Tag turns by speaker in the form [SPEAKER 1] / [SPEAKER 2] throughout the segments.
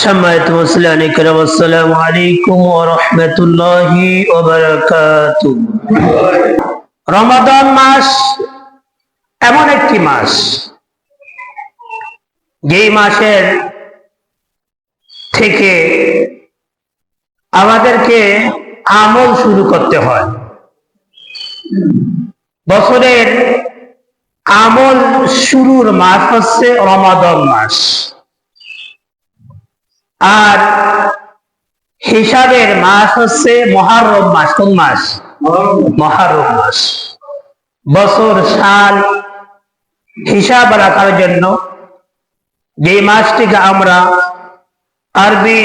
[SPEAKER 1] সম্মানিত মুসলিম کرام আসসালামু আলাইকুম ওয়া রাহমাতুল্লাহি ওয়া বারাকাতুহু রমাদান মাস এমন একটি মাস যেই মাসের থেকে আমাদেরকে আমল শুরু করতে হয় বছরের আমল শুরুর মাস হচ্ছে রমাদান মাস আর হিসাবের মাস হচ্ছে মহারম মাস। কোন মাস? মহারম মাস। বছর, সাল হিসাব রাখার জন্য যে মাসটিকে আমরা আরবি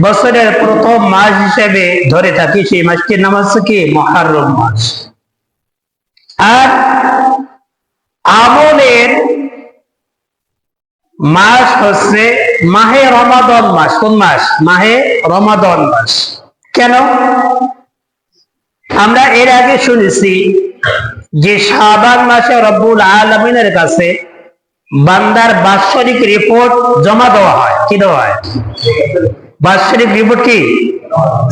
[SPEAKER 1] বছরের প্রথম মাস হিসেবে ধরে থাকি, সেই মাসটির নাম হচ্ছে কি? মহারম মাস। আর আমলের মাস হচ্ছে মাহে রমাদন মাস, কোন মাস? মাহে রমাদন মাস। কেন? আমরা এর আগে শুনেছি যে শাবান মাসে রব্বুল আলমিনের কাছে বান্দার বাৎসরিক রিপোর্ট জমা দেওয়া হয়। কি দেওয়া হয়? বাৎসরিক রিপোর্ট কি?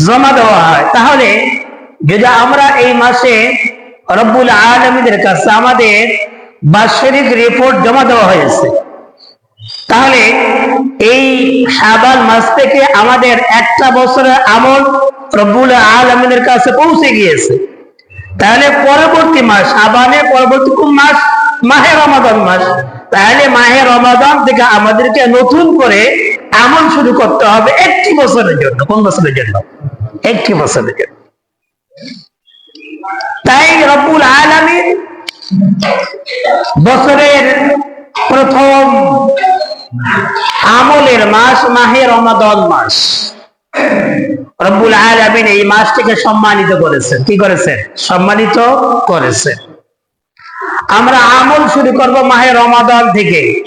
[SPEAKER 1] জমা দেওয়া হয়। তাহলে যদি আমরা এই মাসে রব্বুল আলমীদের কাছে আমাদের বাৎসরিক রিপোর্ট জমা দেওয়া হয়েছে তাহলে এই শাবান মাস থেকে আমাদের একটা বছরের আমল রব্বুল আলমিনের কাছে পৌঁছে গিয়েছে। তাহলে পরবর্তী মাস, শাবানের পরবর্তী কোন মাস? মাহে রমাদান মাস। তাহলে মাহে রমাদান থেকে আমাদেরকে নতুন করে আমল শুরু করতে হবে একটি বছরের জন্য। কোন বছরের জন্য? একটি বছরের জন্য। তাই রব্বুল আলমিন বছরের প্রথম আমলের মাস মাহে রমাদন মাস। রব্বুল আলামিন এই মাসটিকে সম্মানিত করেছেন। কি করেছেন? সম্মানিত করেছেন। আমরা আমল শুরু করব মাহে রমাদান থেকে।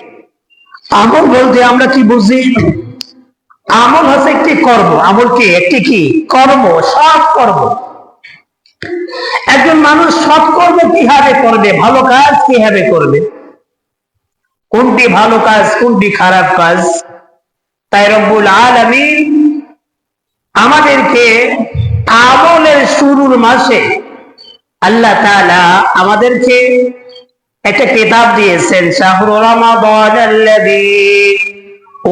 [SPEAKER 1] আমল বলতে আমরা কি বুঝি? আমল হচ্ছে একটি কর্ম। আমল কি? একটি কি? কর্ম সব কর্ম। একজন মানুষ সৎ কর্ম কীভাবে করবে? ভালো কাজ কীভাবে করবে? কোনটি ভালো কাজ, কোনটি খারাপ কাজ? তাই রব্বুল আলমিন আমাদেরকে আমলের শুরুর মাসে আল্লাহ তাআলা আমাদেরকে একটা কিতাব দিয়েছেন, শাহরু রমাদান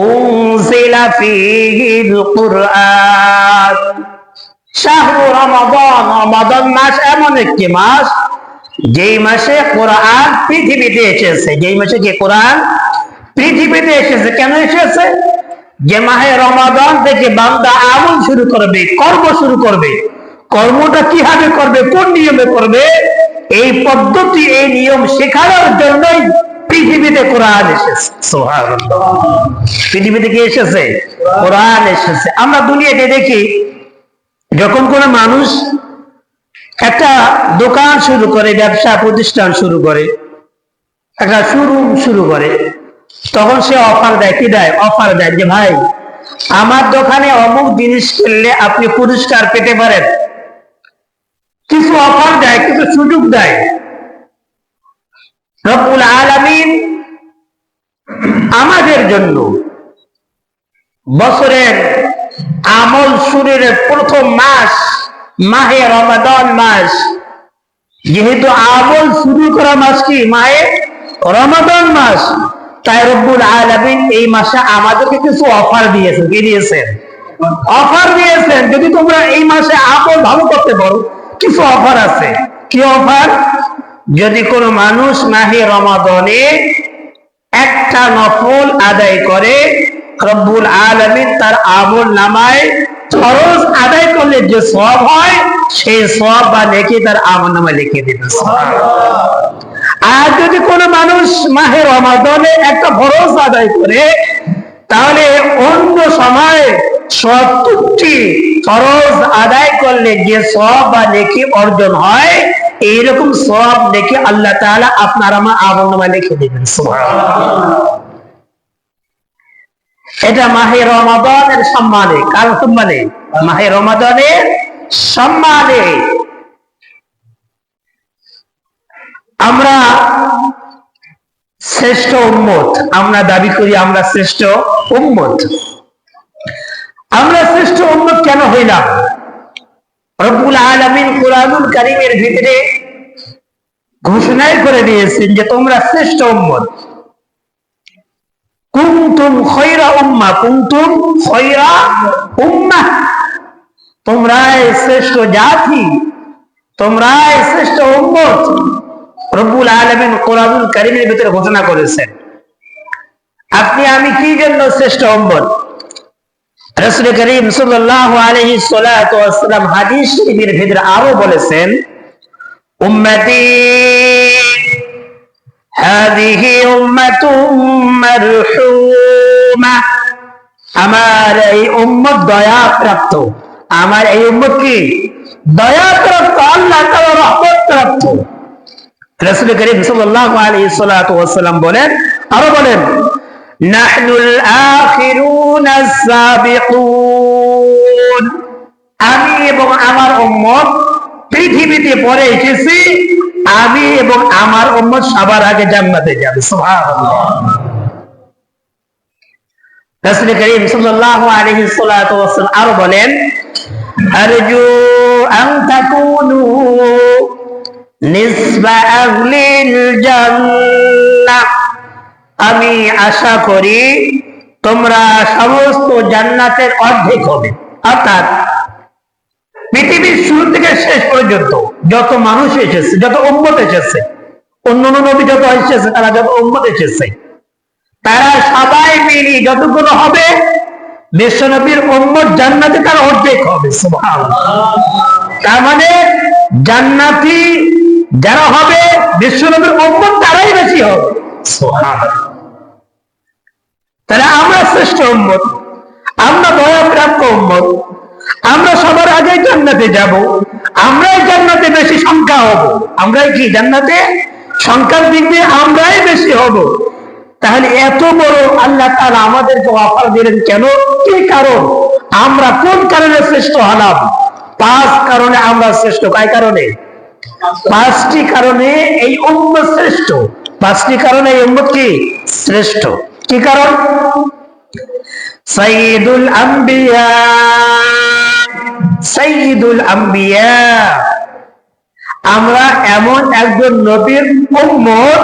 [SPEAKER 1] উনজিলা ফীহিল কুরআন। শাহরু রমাদান রমাদান মাস এমন একটি মাস যেই মাসে কোরআন পৃথিবীতে এসেছে, যেই মাসে কি কোরআন পৃথিবীতে এসেছে, কেন এসেছে? যে মাহে রমাদান থেকে বান্দা আমল শুরু করবে, কর্ম শুরু করবে। কর্মটা কীভাবে করবে, কোন নিয়মে করবে? এই পদ্ধতি, এই নিয়ম শেখানোর জন্যই পৃথিবীতে কোরআন এসেছে। পৃথিবীতে কি এসেছে? কোরআন এসেছে। আমরা দুনিয়াতে দেখি, যখন কোন মানুষ একটা দোকান শুরু করে, ব্যবসা প্রতিষ্ঠান শুরু করে, একটা শোরুম শুরু করে। তখন সে অফার দেয়, কি দেয়? অফার দেয় যে, ভাই, আমার দোকানে অমুক জিনিস কিনলে আপনি পুরস্কার পেতে পারেন। কিছু অফার দেয়, কিছু সুযোগ দেয়। রব্বুল আলামিন আমাদের জন্য বছরের আমল শুরুর প্রথম মাস মাহে রমাদান মাস। যেহেতু আমল শুরু করা মাস কি? মাহে রমাদান মাস। তাই রব্বুল আলামিন এই মাসে আমাদেরকে কিছু অফার দিয়েছেন। কি দিয়েছেন? অফার দিয়েছেন। যদি তোমরা এই মাসে আমল ভালো করতে পারো, কিছু অফার আছে। কি অফার যদি কোনো মানুষ মাহে রমাদানে একটা নফল আদায় করে, রব্বুল আলমিন তার আমল নামায় ফরজ আদায় করলে যে সব হয়, সেই সব বা নেকি তার আমল নামায় লিখে দিবে। আর যদি কোনো মানুষ মাহে রমাদনে একটা ফরজ আদায় করে, তাহলে অন্য সময় সত্তরটি ফরজ আদায় করলে যে সব বা নেকি অর্জন হয়, এইরকম সব নেকি আল্লাহ তাআলা আপনার আমার নামায় লিখে দিবেন। সুবহানাল্লাহ। এটা মাহে রমাদানের সম্মানে, কার সম্মানে? মাহে রমাদানের সম্মানে। আমরা শ্রেষ্ঠ উম্মত, আমরা দাবি করি আমরা শ্রেষ্ঠ উম্মত। আমরা শ্রেষ্ঠ উম্মত কেন হইলাম? রব্বুল আলমিন কোরআনুল কারীমের ভিতরে ঘোষণাই করে দিয়েছেন যে তোমরা শ্রেষ্ঠ উম্মত। কুনতুম খয়রা উম্মাহ কুনতুম খয়রা উম্মাহ তোমরাই শ্রেষ্ঠ জাতি শ্রেষ্ঠ উম্মত। রব্বুল কোরআনুল ভিতরে ঘোষণা করেছেন। আপনি, আমি কি জন্য শ্রেষ্ঠ উম্মত? রাসূল করিম সাল্লাল্লাহু আলাইহি সাল্লাতু ওয়াসাল্লাম হাদিস ভিতরে আরও বলেছেন, উম্মতি হাদিহি উম্মাতুম মারহুমা আমার এই উম্মত দয়া প্রাপ্ত আমার এই উম্মত কি? দয়া প্রাপ্ত আল্লাহ তাআলা রহমত প্রাপ্ত রাসূল করিম সাল্লাল্লাহু আলাইহি সাল্লাতু ওয়াসাল্লাম বলেন, আরও বলেন, নাহনুল আখিরুন সাবিকুন। আমি এবং আমার উম্মত পৃথিবীতে পরে এসেছি আমি এবং আমার উম্মত সবার আগে জান্নাতে যাবে রাসূল করিম সাল্লাল্লাহু আলাইহি সাল্লাতু ওয়াসাল্লাম আরও বলেন, আরজু আন তাকুনু নিসবা আহলিল জান্নাহ। আমি আশা করি তোমরা সমস্ত জান্নাতের অর্ধেক হবে। অর্থাৎ পৃথিবীর শুরু থেকে শেষ পর্যন্ত যত মানুষ এসেছে, যত উম্মত এসেছে, অন্য নবী যত এসেছে, তারা যত উম্মত এসেছে, তারা সবাই মিলি যতগুলো হবে বিশ্বনবীর উম্মত জান্নাতে তার অর্ধেক হবে তার মানে জান্নাতি যারা হবে বিশ্বনবীর উম্মত তারাই বেশি হবে তাহলে আমরা শ্রেষ্ঠ উম্মত, আমরা দয়াপ্রাপ্ত উম্মত আমরা সবার আগে জান্নাতে যাব, আমরাই জান্নাতে বেশি সংখ্যা হব। আমরাই কি জান্নাতে? সংখ্যার দিক দিয়ে আমরাই বেশি হব। তাহলে এত বড় আল্লাহ তাআলা আমাদেরকে অফার দিলেন কেন? কি কারণ? আমরা কোন কারণে শ্রেষ্ঠ হলাম? পাঁচ কারণে আমরা শ্রেষ্ঠ। কয় কারণে? পাঁচটি কারণে এই উম্মত শ্রেষ্ঠ। পাঁচটি কারণে এই উম্মত কি? শ্রেষ্ঠ। কি কারণ? সাইয়্যিদুল আম্বিয়া। সাইয়্যিদুল আম্বিয়া। আমরা এমন একজন নবীর উম্মত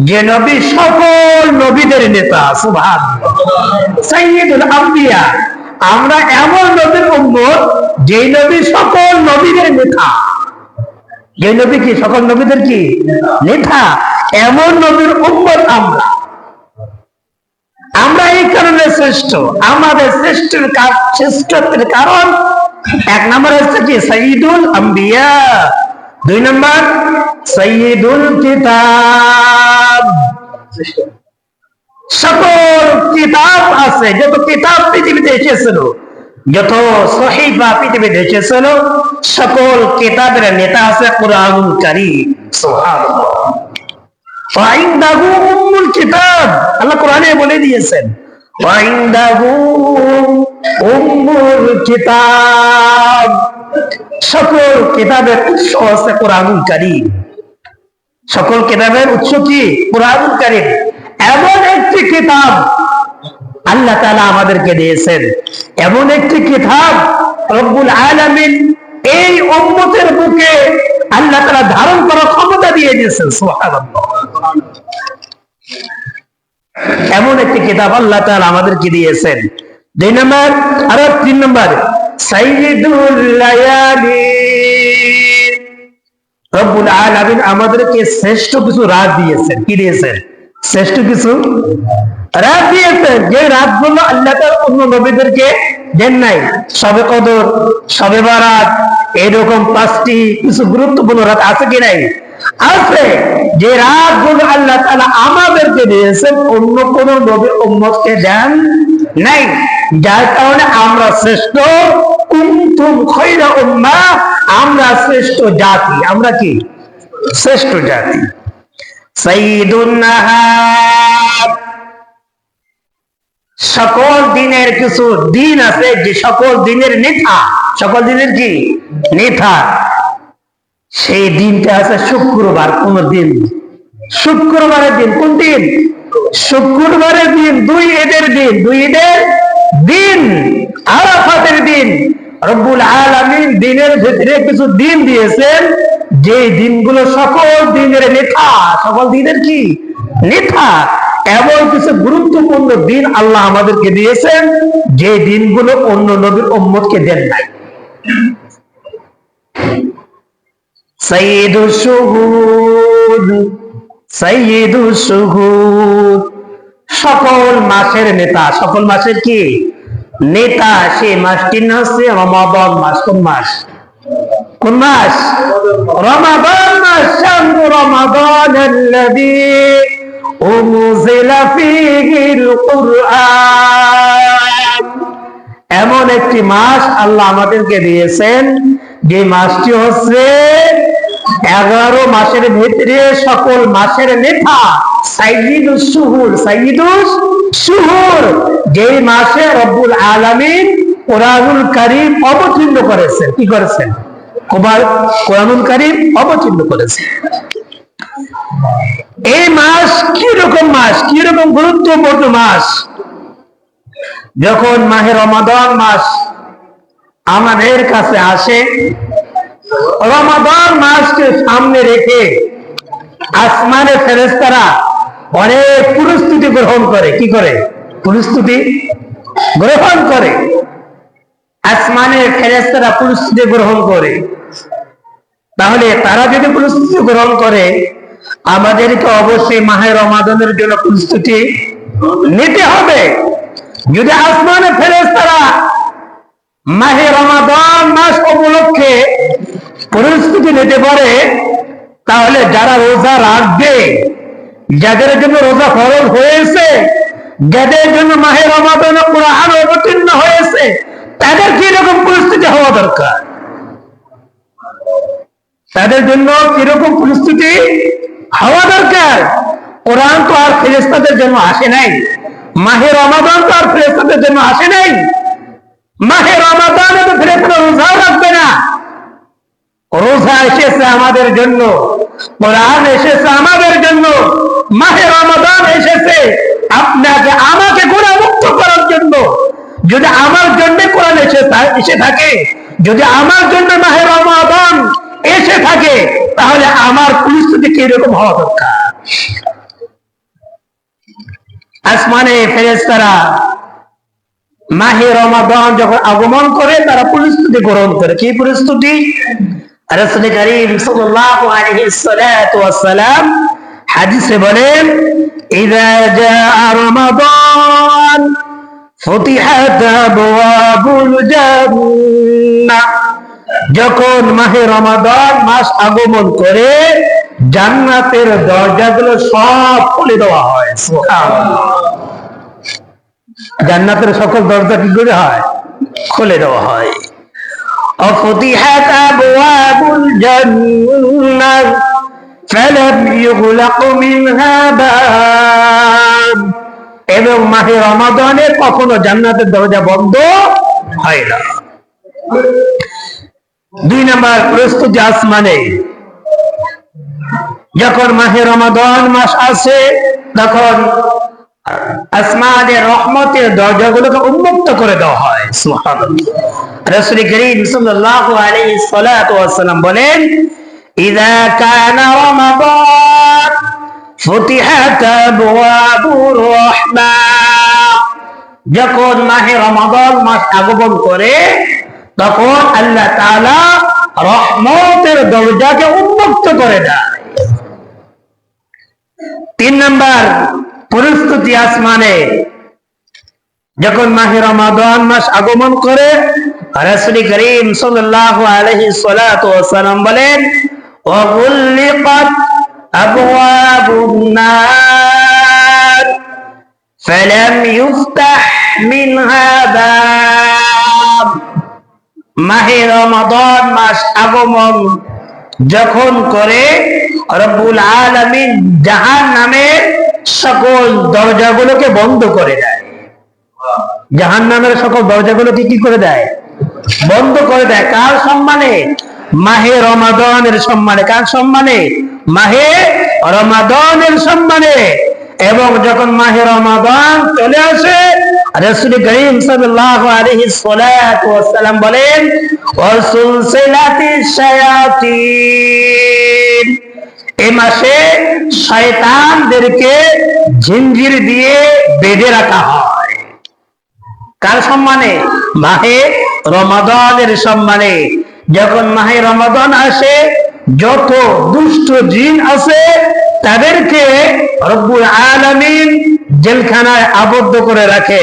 [SPEAKER 1] যে নবী সকল নবীদের নেতা, সুবহানাল্লাহ। সাইয়্যিদুল আম্বিয়া। আমরা এমন নবীর উম্মত যে নবী সকল নবীদের নেতা। যে নবী কি? সকল নবীদের কি? নেতা। এমন নবীর উম্মত আমরা। আমরা এই কারণে শ্রেষ্ঠ। আমাদের শ্রেষ্ঠের কা- শ্রেষ্ঠত্বের কারণ এক নম্বর হচ্ছে কি? সঈদুল আম্বিয়া। দুই নম্বর সঈদুল কিতাব। সকল কিতাব আছে, যত কিতাব পৃথিবীতে এসেছিল, যত সহিফা পৃথিবীতে এসেছিল, সকল কিতাবের নেতা আছে কোরআনুল কারীম। সুবহানাল্লাহ। সকল কিতাবের উৎস আছে কোরআনুল সকল কিতাবের উৎস কি? কোরআনুল কারীম। এমন একটি কিতাব আল্লাহ তাআলা আমাদেরকে দিয়েছেন, এমন একটি কিতাব রব্বুল আলামিন এই উম্মতের বুকে আল্লাহ তাআলা ধারণ করার ক্ষমতা দিয়ে দিয়েছেন, সুবহানাল্লাহ। এমন একটি কিতাব আল্লাহ তাআলা আমাদেরকে দিয়েছেন। দুই নম্বর, আর তিন নম্বর আমাদেরকে শ্রেষ্ঠ কিছু রাত দিয়েছেন। কি দিয়েছেন? শ্রেষ্ঠ কিছু রাত দিয়েছেন। যে রাতগুলো আল্লাহ তাআলা অন্য নবীদেরকে দেন নাই। সবে কদর, সবে বারাত, এরকম পাঁচটি কিছু গুরুত্বপূর্ণ রাত আছে কি নাই? আছে। যে রাতগুলো আল্লাহ তাআলা আমাদেরকে দিয়েছেন, অন্য কোন নবী উম্মতকে দেন নাই। যার কারণে আমরা শ্রেষ্ঠ। কুনতুম খৈরা উম্মাহ, আমরা শ্রেষ্ঠ জাতি। আমরা কি? শ্রেষ্ঠ জাতি। সকল দিনের কিছু দিন আছে, যে সকল দিনের নেতা। সকল দিনের কি? নেতা। সেই দিনটা আছে শুক্রবার, কোন দিন। শুক্রবারের দিন, কোন দিন? শুক্রবারের দিন, দুই ঈদের দিন, দুই ঈদের দিন আরব রব্বুল আলামিন দিনের ভিতরে কিছু দিন দিয়েছেন। যে দিনগুলো সকল দিনের নেতা, সকল দিনের কি? নেতা। এমন কিছু গুরুত্বপূর্ণ দিন আল্লাহ আমাদেরকে দিয়েছেন, যে দিনগুলো অন্য নবীর উম্মতকে দেন নাই। সৈয়দুল শুহুদ সৈয়দুল শুহুদ সকল মাসের নেতা সকল মাসের কি নেতা সে মাসটির নাম হচ্ছে রমাদান মাস কোন মাস কোন মাস রমাদান মাস শাহরু রমাদান الذي أنزل فيه القرآن এমন একটি মাস আল্লাহ আমাদেরকে দিয়েছেন যে মাসটি হচ্ছে এগারো মাসের ভিতরে সকল মাসের নেতা সাইয়িদুস সুহুর সাইয়িদুস সুহুর মাসে রব্বুল আলামিন কোরআনুল কারীম অবতীর্ণ করেছেন। কি করেছেন? কোরআন- কোরআনুল কারীম অবতীর্ণ করেছেন। এই মাস কি রকম মাস? কি রকম গুরুত্বপূর্ণ মাস? যখন মাহে রমাদান মাস আমাদের কাছে আসে রমাদান মাসকে সামনে রেখে আসমানে ফেরেস্তারা অনেক প্রস্তুতি গ্রহণ করে। কি করে? প্রস্তুতি গ্রহণ করে। আসমানের ফেরেস্তারা প্রস্তুতি গ্রহণ করে। তাহলে তারা যদি প্রস্তুতি গ্রহণ করে, আমাদেরকে অবশ্যই মাহে রমাদানের জন্য প্রস্তুতি নিতে হবে। যদি আসমানে ফেরেস্তারা মাহে রমাদান মাস উপলক্ষে প্রস্তুতি নিতে পারে, তাহলে যারা রোজা রাখবে, যাদের জন্য রোজা ফরজ হয়েছে, যাদের জন্য মাহে রমাদান কোরআন অবতীর্ণ হয়েছে, তাদের কি রকম পরিস্থিতি হওয়া দরকার? তাদের জন্য কীরকম পরিস্থিতি হওয়া দরকার? কোরআন তো আর ফেরেস্তাদের জন্য আসে নাই। মাহে রমাদান তো আর ফেরেস্তাদের জন্য আসে নাই। মাহে রমাদানে তো ফেরেস্তারা রোজা রাখবে না। রোজা এসেছে আমাদের জন্য, কোরআন এসেছে আমাদের জন্য, মাহে রমাদান এসেছে। আপনাকে আমাকে গুণামুক্ত করার জন্য, যদি আমার জন্য কোরআন এসে এসে থাকে, যদি আমার জন্য মাহে রমাদান এসে থাকে, তাহলে আমার পরিস্থিতি কীরকম হওয়া দরকার? আসমানে ফেরেস্তারা মাহে রমাদান যখন আগমন করে, তারা প্রস্তুতি গ্রহণ করে। কি প্রস্তুতি? রাসূল সাল্লাল্লাহু আলাইহি সাল্লাতু ওয়াসসালাম হাদিসে বলেন ইযা রমাদান আবওয়াবুল জান্নাহ। যখন মাহে রমাদান মাস আগমন করে, জান্নাতের দরজাগুলো সব খুলে দেওয়া হয়। সুবহানাল্লাহ। জান্নাতের সকল দরজা কি করে হয়? খুলে দেওয়া হয়। এবং মাহে কখনো জান্নাতের দরজা বন্ধ হয় না। দুই নাম্বার, প্রস্তুতি আসমানে। যখন মাহে রমাদান মাস আসে, তখন আসমানের রহমতের দরজাগুলোকে উন্মুক্ত করে দেওয়া হয়। রাসূল করিম আলাইহি সাল্লাতু ওয়াসাল্লাম বলেন, ইযা কানা রমাদান যখন মাহে রমাদান মাস আগমন করে, তখন আল্লাহ তাআলা রহমতের দরজাকে উন্মুক্ত করে দেয়। তিন নাম্বার পরিস্থিতি আসমানে। যখন মাহে রমাদান মাস আগমন করে, রাসূল করিম সাল্লাল্লাহু আলাইহি সাল্লাতু ওয়াসাল্লাম বলেন মিনহা বাব মাহে রমাদান মাস আগমন যখন করে, রব্বুল আলামিন জাহান নামের সকল দরজাগুলোকে বন্ধ করে দেয়। জাহান নামের সকল দরজাগুলোকে কি করে দেয়? বন্ধ করে দেয়। কার সম্মানে? মাহে রমাদানের সম্মানে। কার সম্মানে? মাহে রমাদানের সম্মানে। এবং যখন মাহে রমাদান চলে আসে, রাসূল করিম সাল্লাল্লাহু আলাইহি সাল্লাতু ওয়াসাল্লাম বলেন, ওয়াসুলসিলাতি শায়াতিন। এই মাসে শয়তানদেরকে ঝিঞ্জির দিয়ে বেঁধে রাখা হয়। কার সম্মানে? মাহে রমাদানের সম্মানে। যখন মাহে রমাদান আসে, যত দুষ্ট জিন আছে, তাদেরকে রব্বুল আলামিন জেলখানায় আবদ্ধ করে রাখে।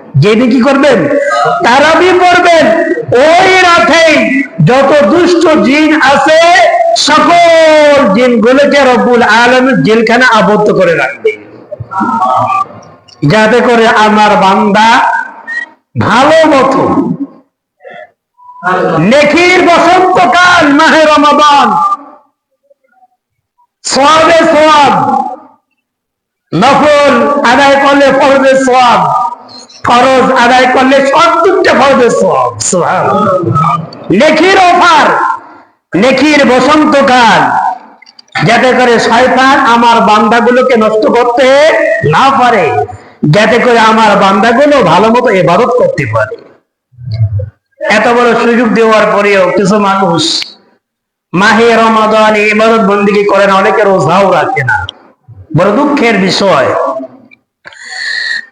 [SPEAKER 1] যেদিন কি করবেন? তারাবি পড়বেন। ওই রাতেই যত দুষ্ট জিন আছে, সকল জিনগুলোকে রব্বুল আলমের জেলখানে আবদ্ধ করে রাখবে। যাতে করে আমার বান্দা ভালো মতো নেকির বসন্তকাল, মাহে রমাদান সোয়াবে সোয়াব নফল আদায় করলে ফরজে সোয়াব ফরজ আদায় করলে সত্তরটা ফরজে সোয়াব সুবহানাল্লাহ। নেকির অফার, নেকির বসন্তকাল যাতে করে শয়তান আমার বান্দাগুলোকে নষ্ট করতে না পারে, যাতে করে আমার বান্দাগুলো ভালো মতো এবাদত করতে পারে। এত বড় সুযোগ দেওয়ার পরেও কিছু মানুষ মাহে রমাদান ইবাদত বন্দিগি করে না, অনেকে রোজাও রাখে না। বড় দুঃখের বিষয়।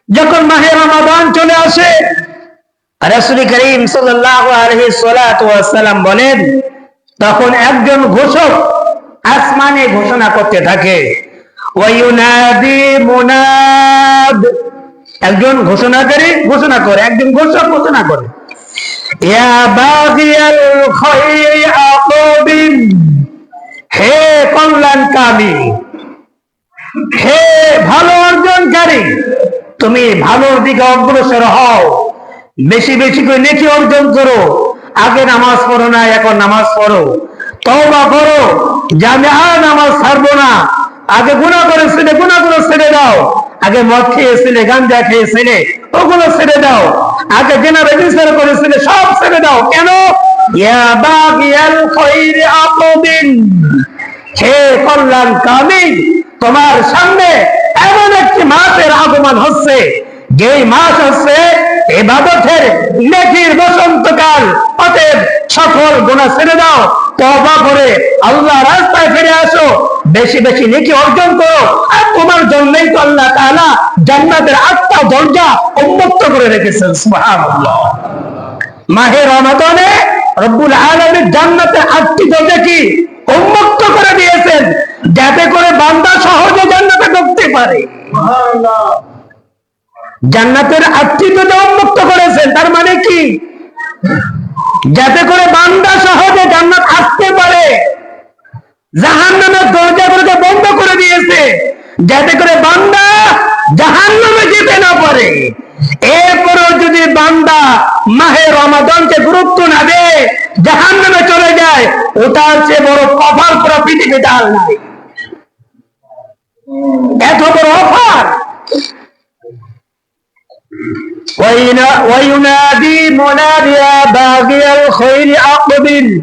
[SPEAKER 1] যখন মাহে রমাদান চলে আসে, রাসূল করিম আলাইহি বলেন, তখন একজন ঘোষক আসমানে ঘোষণা করতে থাকে একজন ঘোষণাকারী ঘোষণা করে, একজন ঘোষক ঘোষণা করে হে কল্যাণকামী, হে ভালো অর্জনকারী তুমি ভালোর দিকে অগ্রসর হও। বেশি বেশি করে নেকি অর্জন করো। আগে নামাজ পড়ো না, এখন নামাজ পড়ো। তওবা করো। যে আর নামাজ ছাড়বো না। আগে গুণা করেছিলে গুণা করে ছেড়ে দাও। আগে মদ খেয়েছিলে গাঞ্জা খেয়েছিলে ওগুলো ছেড়ে দাও। আগে জেনা রেজিস্টার করেছিলে সব ছেড়ে দাও। কেন? হে কল্যাণ কামী তোমার আগমন হচ্ছে, যেই মাস হচ্ছে এবাদতের নেকির বসন্তকাল। অতএব সকল গুণা ছেড়ে দাও তবা করে আল্লাহ রাস্তায় ফিরে আসো। বেশি বেশি নেকি অর্জন করো। আর তোমার জন্যই তো আল্লাহ তাআলা জান্নাতের আটটা দরজা উন্মুক্ত করে রেখেছেন, সুবহানাল্লাহ। মাহে রমাদানে রব্বুল আলমীর জান্নাতের আটটি দরজা কি? উন্মুক্ত করে দিয়েছেন, যাতে করে বান্দা সহজে জান্নাতে ঢুকতে পারে। জান্নাতের আচ্ছিততে উন্মুক্ত করেছেন, তার মানে কি? যাতে করে বান্দা সহজে জান্নাত আসতে পারে। জাহান নামের দরজাগুলোকে বন্ধ করে দিয়েছে। যাতে করে বান্দা জাহান নামে যেতে না পারে। এরপরেও যদি বান্দা মাহে রমাদনকে গুরুত্ব না দেয় জাহান নামে চলে যায়, ওটার চেয়ে বড় কফার পুরো পৃথিবীতে আর নাই। এত বড় অফার! وينادي منادي يا باغي الخير أقبل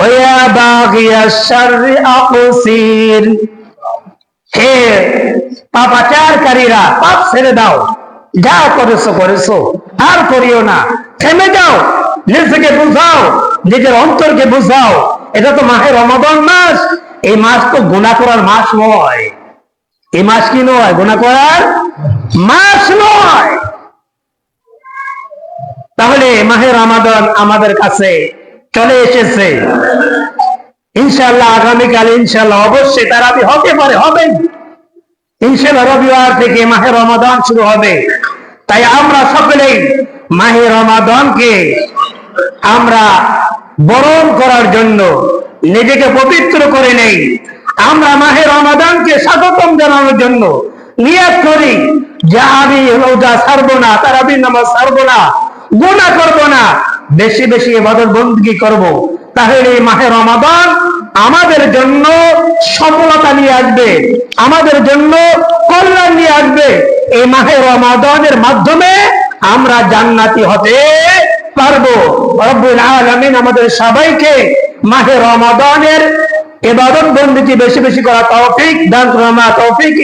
[SPEAKER 1] ويا باغي الشر أقصير হে পাপাচারকারীরা পাপ ছেড়ে দাও যা করেছো করেছো আর করিও না থেমে যাও নিজেকে বুঝাও নিজের অন্তরকে বুঝাও এটা তো মাহে রমাদান মাস এই মাস তো গুণা করার মাস নয় এই মাস কি নয় গুণা করার মাস নয় তাহলে মাহে রমাদান আমাদের কাছে চলে এসেছে। ইনশাল্লাহ আগামীকাল ইনশাল্লাহ অবশ্যই তারাবি হতে পারে হবে ইনশাল্লাহ রবিবার থেকে রমাদান শুরু হবে। তাই আমরা সকলেই রমাদানকে আমরা বরণ করার জন্য নিজেকে পবিত্র করে নেই। আমরা মাহে রমাদানকে স্বাগতম জানানোর জন্য নিয়াত করি। যে আমি রোজা ছাড়বো না তারাবি নামাজ ছাড়বো না। গুণা করব না। বেশি বেশি এবাদত বন্দী করব। তাহলে এই মাহে রমাদান আমাদের জন্য সফলতা নিয়ে আসবে। আমাদের জন্য কল্যাণ নিয়ে আসবে। এই মাহে রমাদানের মাধ্যমে আমরা জান্নাতি হতে পারব। রব্বুল আমাদের সবাইকে মাহে রমাদানের ইবাদত বন্দী বেশি বেশি করা তৌফিক দান করমা তৌফিক